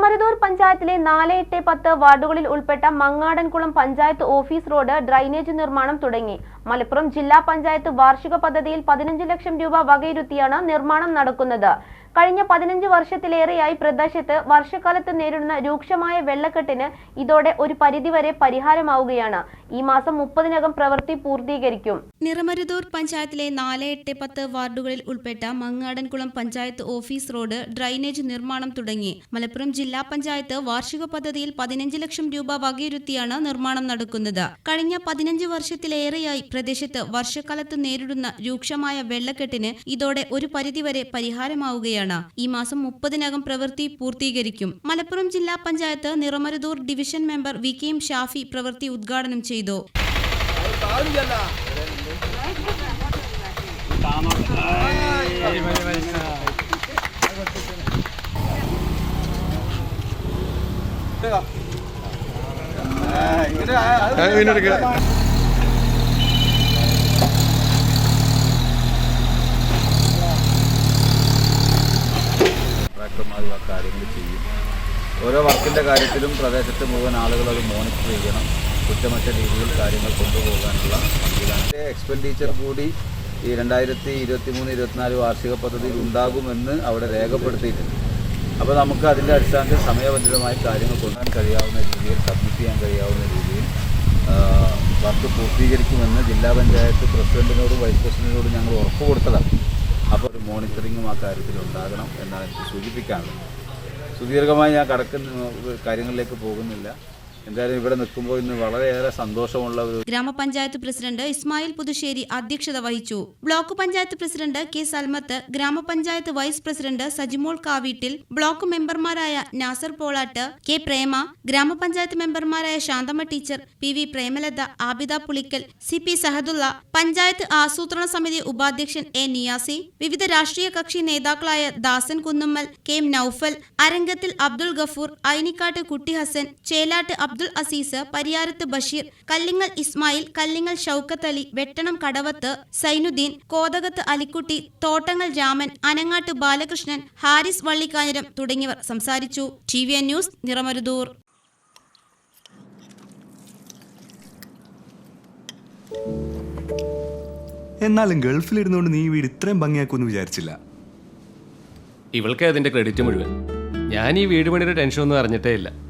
നിറമരുതൂർ പഞ്ചായത്തിലെ നാല് എട്ട് പത്ത് വാർഡുകളിൽ ഉൾപ്പെട്ട Mangadankulam panchayat office road drainage നിർമ്മാണം തുടങ്ങി. മലപ്പുറം ജില്ലാ പഞ്ചായത്ത് വാർഷിക പദ്ധതിയിൽ പതിനഞ്ച് ലക്ഷം രൂപ വകയിരുത്തിയാണ് നിർമ്മാണം നടക്കുന്നത്. കഴിഞ്ഞ പതിനഞ്ച് വർഷത്തിലേറെയായി പ്രദേശത്ത് വർഷക്കാലത്ത് നേരിടുന്ന രൂക്ഷമായ വെള്ളക്കെട്ടിന് ഇതോടെ ഒരു പരിധിവരെ പരിഹാരമാവുകയാണ്. ഈ മാസം മുപ്പതിനകം പ്രവൃത്തി പൂർത്തീകരിക്കും. നിറമരുതൂർ പഞ്ചായത്തിലെ നാല് എട്ട് പത്ത് വാർഡുകളിൽ ഉൾപ്പെട്ട Mangadankulam panchayat office road drainage നിർമ്മാണം തുടങ്ങി. മലപ്പുറം ജില്ലാ പഞ്ചായത്ത് വാർഷിക പദ്ധതിയിൽ പതിനഞ്ച് ലക്ഷം രൂപ വകയിരുത്തിയാണ് നിർമ്മാണം നടക്കുന്നത്. കഴിഞ്ഞ പതിനഞ്ച് വർഷത്തിലേറെയായി പ്രദേശത്ത് വർഷക്കാലത്ത് നേരിടുന്ന രൂക്ഷമായ വെള്ളക്കെട്ടിന് ഇതോടെ ഒരു പരിധിവരെ പരിഹാരമാവുകയാണ്. ഈ മാസം മുപ്പതിനകം പ്രവൃത്തി പൂർത്തീകരിക്കും. മലപ്പുറം ജില്ലാ panchayat Niramaruthur division member V K M Shafi പ്രവൃത്തി ഉദ്ഘാടനം ചെയ്തു. ആ കാര്യങ്ങൾ ചെയ്യും. ഓരോ വർക്കിന്റെ കാര്യത്തിലും പ്രദേശത്ത് മുഴുവൻ ആളുകൾ അത് മോണിറ്റർ ചെയ്യണം. കുറ്റമറ്റ രീതിയിൽ കാര്യങ്ങൾ കൊണ്ടുപോകാനുള്ള സംവിധാനത്തെ എക്സ്പെൻഡിച്ചർ കൂടി ഈ രണ്ടായിരത്തി ഇരുപത്തി മൂന്ന് ഇരുപത്തിനാല് വാർഷിക പദ്ധതിയിൽ ഉണ്ടാകുമെന്ന് അവിടെ രേഖപ്പെടുത്തിയിട്ടുണ്ട്. അപ്പോൾ നമുക്ക് അതിന്റെ അടിസ്ഥാനത്തിൽ സമയബന്ധിതമായി കാര്യങ്ങൾ കൊണ്ടുപോകാൻ കഴിയാവുന്ന രീതിയിൽ സബ്മിറ്റ് ചെയ്യാൻ കഴിയാവുന്ന രീതിയിൽ വർക്ക് പൂർത്തീകരിക്കുമെന്ന് ജില്ലാ പഞ്ചായത്ത് പ്രസിഡന്റിനോടും വൈസ് പ്രസിഡന്റിനോടും ഞങ്ങൾ ഉറപ്പ് കൊടുത്തതാണ്. അപ്പോൾ ഒരു മോണിറ്ററിങ്ങും ആ കാര്യത്തിൽ ഉണ്ടാകണം എന്നാണ് എനിക്ക് സൂചിപ്പിക്കാനുള്ളത്. സുദീർഘമായി ഞാൻ കടക്കുന്ന കാര്യങ്ങളിലേക്ക് പോകുന്നില്ല. എന്തായാലും ഇവിടെ നിൽക്കുമ്പോൾ ഇന്ന് വളരെയേറെ സന്തോഷമുള്ള ഒരു ഗ്രാമപഞ്ചായത്ത് പ്രസിഡന്റ് ഇസ്മായിൽ പുതുശ്ശേരി അധ്യക്ഷത വഹിച്ചു. Block panchayat president K Salmath ഗ്രാമപഞ്ചായത്ത് vice president Sajimol Kaveettil block മെമ്പർമാരായ നാസർ പോളാട്ട് കെ പ്രേമ ഗ്രാമപഞ്ചായത്ത് മെമ്പർമാരായ Shanthamma teacher P V Premalatha Abida Pulikkal C P Sahadulla panchayat ആസൂത്രണ സമിതി ഉപാധ്യക്ഷൻ എ നിയാസി വിവിധ രാഷ്ട്രീയ കക്ഷി നേതാക്കളായ ദാസൻ കുന്നുമ്മൽ കെ നൌഫൽ അരങ്കത്തിൽ അബ്ദുൾ ഗഫൂർ ഐനിക്കാട്ട് കുട്ടി ഹസൻ ചേലാട്ട് അബ്ദുൾ അസീസ് പരിയാരത്ത് ബഷീർ കല്ലിങ്ങൽ ഇസ്മായിൽ കല്ലിങ്ങൽ ഷൌക്കത്ത് അലി വെട്ടണം കടവത്ത് സൈനുദ്ദീൻ കോതകത്ത് അലിക്കുട്ടി തോട്ടങ്ങൾ രാമൻ അനങ്ങാട്ട് ബാലകൃഷ്ണൻ ഹാരിസ് വള്ളിക്കാഞ്ഞിരം തുടങ്ങിയവർ സംസാരിച്ചു. T V N news Niramaruthur. എന്നാലും ഗൾഫിലിരുന്നുകൊണ്ട് നീ വീട് ഇത്രയും ഭംഗിയാക്കുമെന്ന് വിചാരിച്ചില്ല. ഇവൾക്ക് അതിന്റെ ക്രെഡിറ്റ് മുഴുവൻ. ഞാൻ ഈ വീട് പണിയുടെ ടെൻഷനൊന്നും അറിഞ്ഞിട്ടേ ഇല്ല.